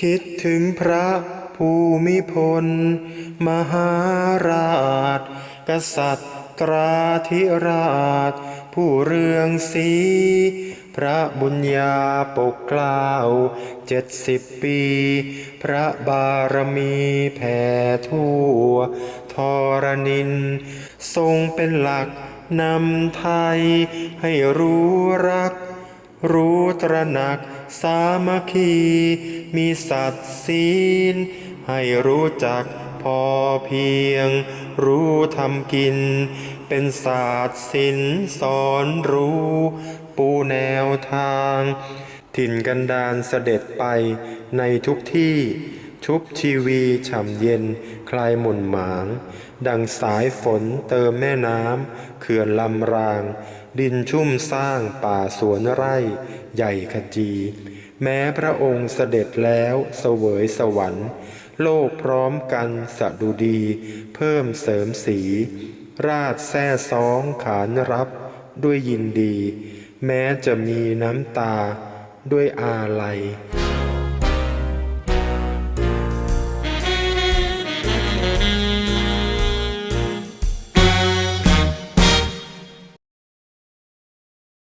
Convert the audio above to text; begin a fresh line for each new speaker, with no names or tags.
คิดถึงพระภูมิพล มหาราช กษัตราธิราช ผู้เรืองสี พระบุญญาปกเกล้าเจ็ดสิบปี พระบารมีแผ่ทั่วทรนิน ทรงเป็นหลักนำไทยให้รู้รัก รู้ตระหนักสามัคคี มีสัตว์ศีล ให้รู้จักพอเพียง รู้ทำกิน เป็นศาสตร์ศิลสอนรู้ ปูแนวทาง ถิ่นกันดานเสด็จไปในทุกที่ ชุบชีวีฉ่ำเย็น คลายหม่นหมาง ดังสายฝนเติมแม่น้ำเขื่อนลำราง ดินชุ่มสร้างป่าสวนไร่ ใหญ่ขจี แม้พระองค์เสด็จแล้วเสวยสวรรค์ โลกพร้อมกันสะดุดี เพิ่มเสริมสี ราชแท้ซองขานรับด้วยยินดี แม้จะมีน้ำตาด้วยอาลัย